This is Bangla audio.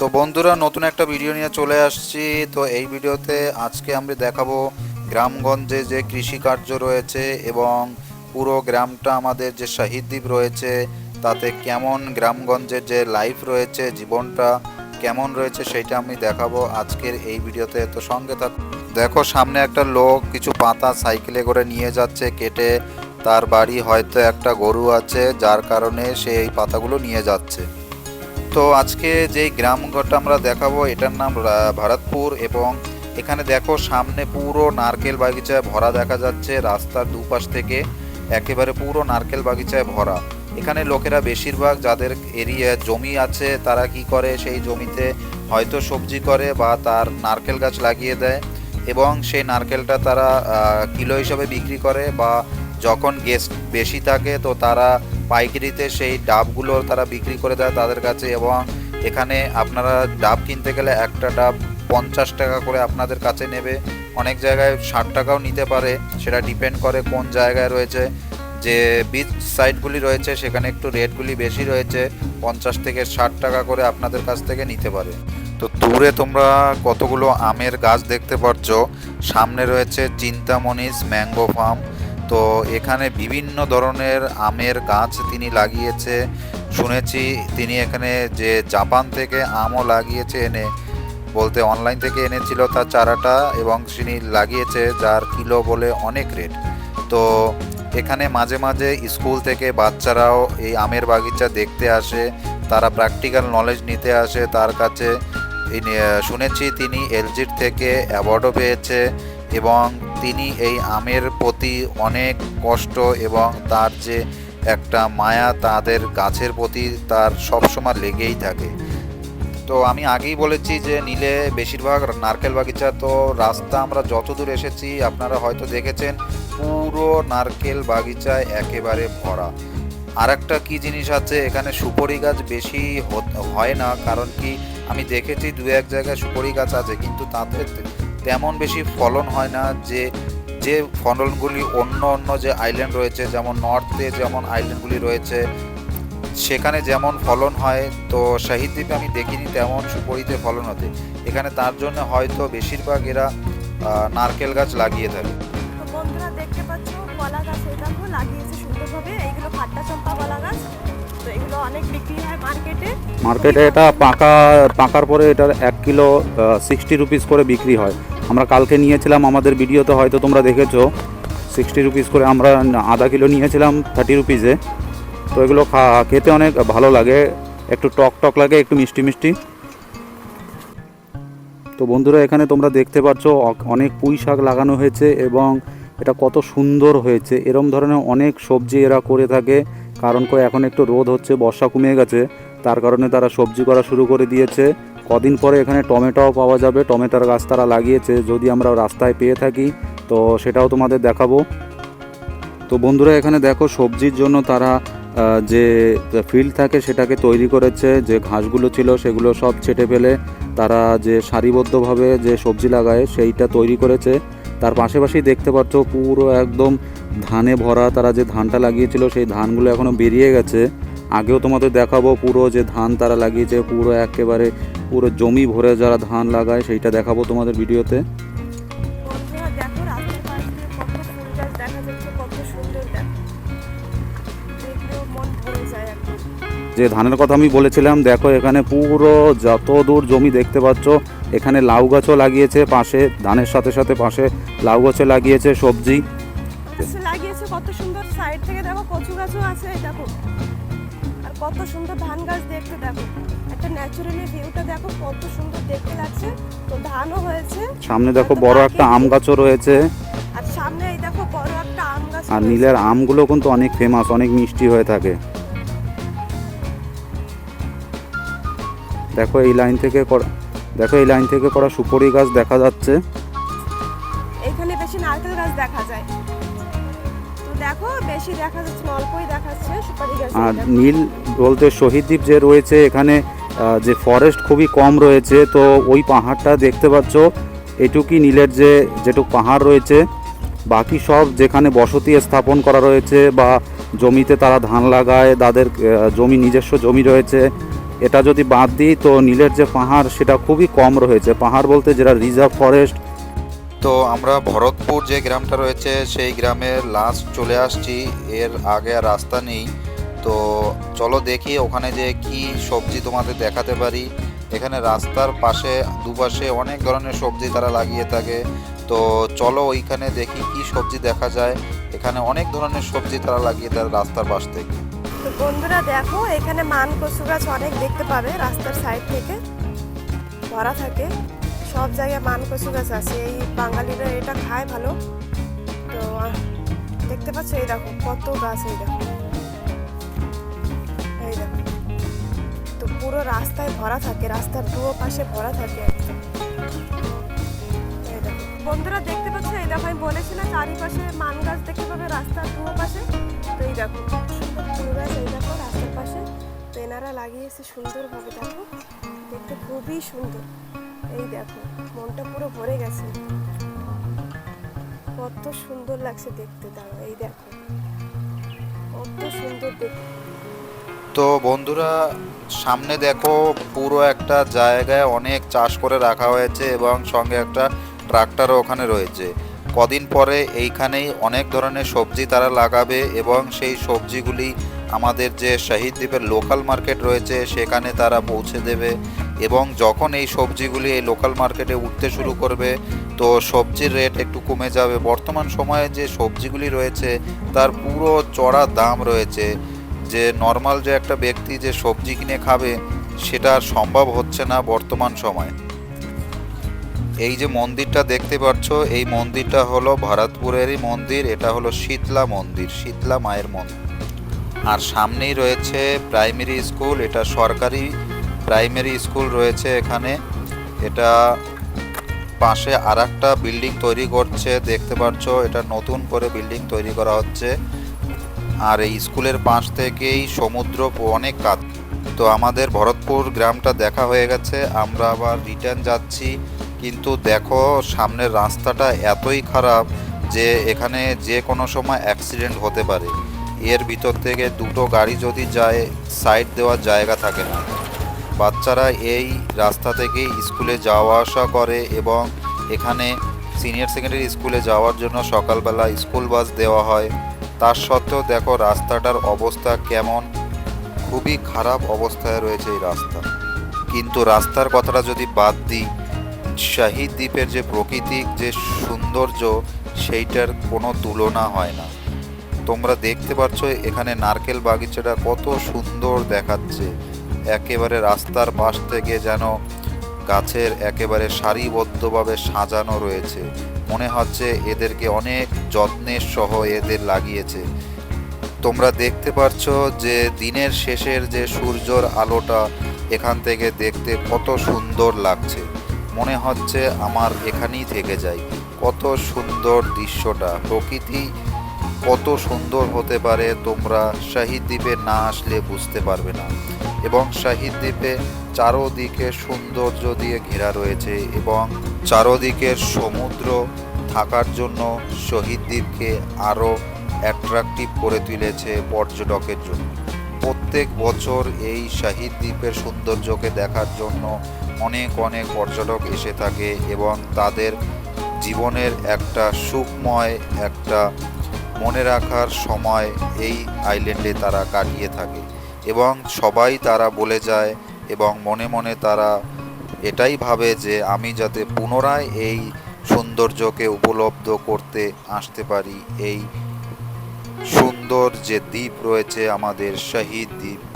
তো বন্ধুরা, নতুন একটা ভিডিও নিয়ে চলে আসছি। তো এই ভিডিওতে আজকে আমরা দেখাবো গ্রামগঞ্জে যে কৃষিকার্য রয়েছে এবং পুরো গ্রামটা আমাদের যে শহীদ দ্বীপ রয়েছে, তাতে কেমন গ্রামগঞ্জের যে লাইফ রয়েছে, জীবনটা কেমন রয়েছে সেটা আমি দেখাবো আজকের এই ভিডিওতে তো সঙ্গে থাক দেখো, সামনে একটা লোক কিছু পাতা সাইকেলে করে নিয়ে যাচ্ছে, কেটে তার বাড়ি হয়তো একটা গরু আছে, যার কারণে সে এই পাতাগুলো নিয়ে যাচ্ছে। তো আজকে যেই গ্রামঘরটা আমরা দেখাবো, এটার নাম ভারতপুর এবং এখানে দেখো সামনে পুরো নারকেল বাগিচায় ভরা দেখা যাচ্ছে, রাস্তার দুপাশ থেকে একেবারে পুরো নারকেল বাগিচায় ভরা। এখানে লোকেরা বেশিরভাগ যাদের এরিয়া, জমি আছে, তারা কি করে? সেই জমিতে হয়তো সবজি করে বা তার নারকেল গাছ লাগিয়ে দেয় এবং সেই নারকেলটা তারা কিলো হিসাবে বিক্রি করে বা যখন গেস্ট বেশি থাকে, তো তারা পাইকারিতে সেই ডাবগুলো তারা বিক্রি করে দেয় তাদের কাছে এবং এখানে আপনারা ডাব কিনতে গেলে একটা ডাব পঞ্চাশ টাকা করে আপনাদের কাছে নেবে। অনেক জায়গায় ষাট টাকাও নিতে পারে। সেটা ডিপেন্ড করে কোন জায়গায় রয়েছে। যে বিচ সাইডগুলি রয়েছে, সেখানে একটু রেটগুলি বেশি রয়েছে, পঞ্চাশ থেকে ষাট টাকা করে আপনাদের কাছ থেকে নিতে পারে। তো দূরে তোমরা কতগুলো আমের গাছ দেখতে পাচ্ছ সামনে রয়েছে চিন্তামণিস ম্যাঙ্গো ফার্ম। তো এখানে বিভিন্ন ধরনের আমের গাছ তিনি লাগিয়েছে। শুনেছি তিনি এখানে যে জাপান থেকে আমও লাগিয়েছে এনে, বলতে অনলাইন থেকে এনেছিল তার চারাটা এবং তিনি লাগিয়েছে যার কিলো বলে অনেক রেট। তো এখানে মাঝে মাঝে স্কুল থেকে বাচ্চারাও এই আমের বাগিচা দেখতে আসে, তারা প্র্যাকটিক্যাল নলেজ নিতে আসে তার কাছে। শুনেছি তিনি এলজির থেকে অ্যাওয়ার্ডও পেয়েছে এবং তিনি এই আমের প্রতি অনেক কষ্ট এবং তার যে একটা মায়া তাদের গাছের প্রতি তার সবসময় লেগেই থাকে। তো আমি আগেই বলেছি যে নিলে বেশিরভাগ নারকেল বাগিচা তো রাস্তা আমরা যত দূর এসেছি, আপনারা হয়তো দেখেছেন পুরো নারকেল বাগিচায় একেবারে ভরা। আর একটা কী জিনিস আছে, এখানে সুপারি গাছ বেশি হয় না, কারণ কি আমি দেখেছি দু এক জায়গায় সুপারি গাছ আছে, কিন্তু তাতে তে- তেমন বেশি ফলন হয় না যে যে ফলনগুলি অন্য অন্য যে আইল্যান্ড রয়েছে যেমন নর্থে যেমন আইল্যান্ডগুলি রয়েছে সেখানে যেমন ফলন হয় তো শাহিদ দ্বীপে আমি দেখিনি তেমন সুপরিতে ফলন হতে। এখানে তার জন্য হয়তো বেশিরভাগ এরা নারকেল গাছ লাগিয়ে থাকে। বন্ধুরা দেখতে পাচ্ছ কলা গাছ লাগিয়েছে সুন্দরভাবে। এইগুলো খাট্টা চম্পা কলা গাছ। তো এগুলো অনেক বিক্রি হয় মার্কেটে। মার্কেটে এটা পাকা পাকার পরে এটার এক কিলো সিক্সটি রুপিস করে বিক্রি হয়। আমরা কালকে নিয়েছিলাম, আমাদের ভিডিওতে হয়তো তোমরা দেখেছ সিক্সটি রুপিস করে আমরা আধা কিলো নিয়েছিলাম থার্টি রুপিসে তো এগুলো খা- খেতে অনেক ভালো লাগে, একটু টক টক লাগে, একটু মিষ্টি মিষ্টি। তো বন্ধুরা, এখানে তোমরা দেখতে পাচ্ছ অনেক পুঁই শাক লাগানো হয়েছে এবং এটা কত সুন্দর হয়েছে। এরম ধরনের অনেক সবজি এরা করে থাকে, কারণ করে এখন একটু রোদ হচ্ছে, বর্ষা কমে গেছে, তার কারণে তারা সবজি করা শুরু করে দিয়েছে। কদিন পরে এখানে টমেটোও পাওয়া যাবে। টমেটোর গাছ তারা লাগিয়েছে, যদি আমরা রাস্তায় পেয়ে থাকি, তো সেটাও তোমাদের দেখাবো। তো বন্ধুরা, এখানে দেখো সবজির জন্য তারা যে ফিল্ড থাকে সেটাকে তৈরি করেছে, যে ঘাসগুলো ছিল সেগুলো সব ছেটে ফেলে তারা যে সারিবদ্ধভাবে যে সবজি লাগায় সেইটা তৈরি করেছে। তার পাশাপাশি দেখতে পাচ্ছ পুরো একদম ধানে ভরা তারা যে ধানটা লাগিয়েছিল সেই ধানগুলো এখনও বেরিয়ে গেছে। আগেও তোমাদের দেখাবো পুরো যে ধান তারা লাগিয়েছে, পুরো একেবারে পুরো জমি ভরে যারা ধান লাগায় সেইটা দেখাবো তোমাদের ভিডিওতে। যে ধানের কথা আমি বলেছিলাম, দেখো এখানে পুরো যত দূর জমি দেখতে পাচ্ছ, এখানে লাউ গাছও লাগিয়েছে পাশে, ধানের সাথে সাথে পাশে লাউ গাছও লাগিয়েছে সবজি। লাগিয়েছে, কত সুন্দর সাইড থেকে দেখো কচু গাছও আছে দেখো। কত সুন্দর ধান গাছ দেখতে দেখো। একটা ন্যাচারালি ভিউটা দেখো কত সুন্দর দেখতে লাগছে। তো ধানও হয়েছে। সামনে দেখো বড় একটা আম গাছও রয়েছে। আর সামনে এই দেখো বড় একটা আম গাছ আর নীলের আমগুলো কিন্তু অনেক ফেমাস অনেক মিষ্টি হয়ে থাকে। দেখো এই লাইন থেকে করা দেখো এই লাইন থেকে করা সুপরি গাছ দেখা যাচ্ছে। এখানে বেশি নারকেল গাছ দেখা যায়। দেখো বেশি দেখা যাচ্ছে না অল্পই দেখাচ্ছে সুপারি গাছ আর নীল বলতে শহীদ দ্বীপ যে রয়েছে এখানে যে ফরেস্ট খুবই কম রয়েছে তো ওই পাহাড়টা দেখতে পাচ্ছ এটুকুই নীলের যে যেটুক পাহাড় রয়েছে। বাকি সব যেখানে বসতি স্থাপন করা রয়েছে বা জমিতে তারা ধান লাগায় তাদের জমি নিজস্ব জমি রয়েছে এটা যদি বাদ দিই তো নীলের যে পাহাড় সেটা খুবই কম রয়েছে। পাহাড় বলতে যেটা রিজার্ভ ফরেস্ট তো আমরা ভরতপুর যে গ্রামটা রয়েছে, সেই গ্রামের লাস্ট চলে আসছি। এর আগে আর রাস্তা নেই। তো চলো দেখি ওখানে যে কি সবজি তোমাদের দেখাতে পারি। এখানে রাস্তার পাশে, দুপাশে অনেক ধরনের সবজি তারা লাগিয়ে থাকে। তো চলো ওইখানে দেখি কি সবজি দেখা যায়। এখানে অনেক ধরনের সবজি তারা লাগিয়ে দেয় রাস্তার পাশ থেকে। তো বন্ধুরা দেখো, এখানে মান কচু গাছ অনেক দেখতে পাবে রাস্তার সাইড থেকে। ভরা থাকে। সব জায়গায় মান কচু গাছ আছে। এই বাঙালিরা এটা খায় ভালো। তো দেখতে পাচ্ছ, এই দেখো, কত গাছ এই দেখো। এই দেখো। তো পুরো রাস্তায় ভরা থাকে, রাস্তার দুও পাশে ভরা থাকে। বন্ধুরা, দেখতে পাচ্ছ, এই দেখো, আমি বলেছি না চারিপাশে মান গাছ দেখতে পাবে রাস্তার দুও পাশে। তো এই দেখো এই দেখো রাস্তার পাশে। তো এনারা লাগিয়েছে সুন্দরভাবে, দেখো। দেখতে খুবই সুন্দর। এই দেখো, মনটা পুরো ভরে গেছে। কত সুন্দর লাগছে দেখতে দাঁড়া এই দেখো। কত সুন্দর দেখতে। তো বন্ধুরা, সামনে দেখো, পুরো একটা জায়গায় অনেক চাষ করে রাখা হয়েছে এবং সঙ্গে একটা ট্রাক্টরও ওখানে রয়েছে। কদিন পরে এইখানেই অনেক ধরনের সবজি তারা লাগাবে এবং সেই সবজিগুলি আমাদের যে শহীদ দ্বীপের লোকাল মার্কেট রয়েছে, সেখানে তারা পৌঁছে দেবে। এবং যখন এই সবজিগুলি এই লোকাল মার্কেটে উঠতে শুরু করবে, তো সবজির রেট একটু কমে যাবে। বর্তমান সময়ে যে সবজিগুলি রয়েছে, তার পুরো চড়া দাম রয়েছে। যে নর্মাল যে একটা ব্যক্তি যে সবজি কিনে খাবে, সেটা সম্ভব হচ্ছে না বর্তমান সময়ে। এই যে মন্দিরটা দেখতে পাচ্ছ, এই মন্দিরটা হলো ভারতপুরেরই মন্দির, এটা হলো শীতলা মন্দির, শীতলা মায়ের মন্দির। আর সামনেই রয়েছে প্রাইমারি স্কুল এটা সরকারি প্রাইমারি স্কুল রয়েছে এখানে। এটা পাশে আর একটা বিল্ডিং তৈরি করছে, দেখতে পাচ্ছ এটা নতুন করে বিল্ডিং তৈরি করা হচ্ছে। আর এই স্কুলের পাশ থেকেই সমুদ্র অনেক কাজ তো আমাদের ভরতপুর গ্রামটা দেখা হয়ে গেছে। আমরা আবার রিটার্ন যাচ্ছি। কিন্তু দেখো, সামনের রাস্তাটা এতই খারাপ যে এখানে যে কোনো সময় অ্যাক্সিডেন্ট হতে পারে। এর ভিতর থেকে দুটো গাড়ি যদি যায়, সাইড দেওয়ার জায়গা থাকে না। বাচ্চারা এই রাস্তা থেকে স্কুলে যাওয়া আসা করে এবং এখানে সিনিয়র সেকেন্ডারি স্কুলে যাওয়ার জন্য সকালবেলা স্কুল বাস দেওয়া হয়। তার সত্ত্বেও দেখো রাস্তাটার অবস্থা কেমন? খুবই খারাপ অবস্থায় রয়েছে এই রাস্তা। কিন্তু রাস্তার কথাটা যদি বাদ দিই, শাহিদ দ্বীপের যে প্রকৃতিক যে সৌন্দর্য, সেইটার কোনো তুলনা হয় না। তোমরা দেখতে পাচ্ছ এখানে নারকেল বাগিচাটা কত সুন্দর দেখাচ্ছে। একেবারে রাস্তার পাশ থেকে যেন গাছের একেবারে সারিবদ্ধভাবে সাজানো রয়েছে। মনে হচ্ছে এদেরকে অনেক যত্নের সহ এদের লাগিয়েছে। তোমরা দেখতে পাচ্ছ যে দিনের শেষের যে সূর্যর আলোটা এখান থেকে দেখতে কত সুন্দর লাগছে। মনে হচ্ছে আমার এখানেই থেকে যাই কত সুন্দর দৃশ্যটা। প্রকৃতি কত সুন্দর হতে পারে তোমরা শাহিদ দ্বীপে না আসলে বুঝতে পারবে না। এবং শাহিদ দ্বীপে চারোদিকে সৌন্দর্য দিয়ে ঘেরা রয়েছে এবং চারোদিকের সমুদ্র থাকার জন্য শহীদ দ্বীপকে আরও অ্যাট্রাকটিভ করে তুলেছে পর্যটকের জন্য। প্রত্যেক বছর এই শাহিদ দ্বীপের সৌন্দর্যকে দেখার জন্য অনেক অনেক পর্যটক এসে থাকে এবং তাদের জীবনের একটা সুখময় একটা মনে রাখার সময় এই আইল্যান্ডে তারা কাটিয়ে থাকে এবং সবাই তারা বলে যায় এবং মনে মনে তারা এটাই ভাবে যে আমি যাতে পুনরায় এই সৌন্দর্যকে উপলব্ধ করতে আসতে পারি, এই সুন্দর যে দ্বীপ রয়েছে আমাদের শহীদ দ্বীপ।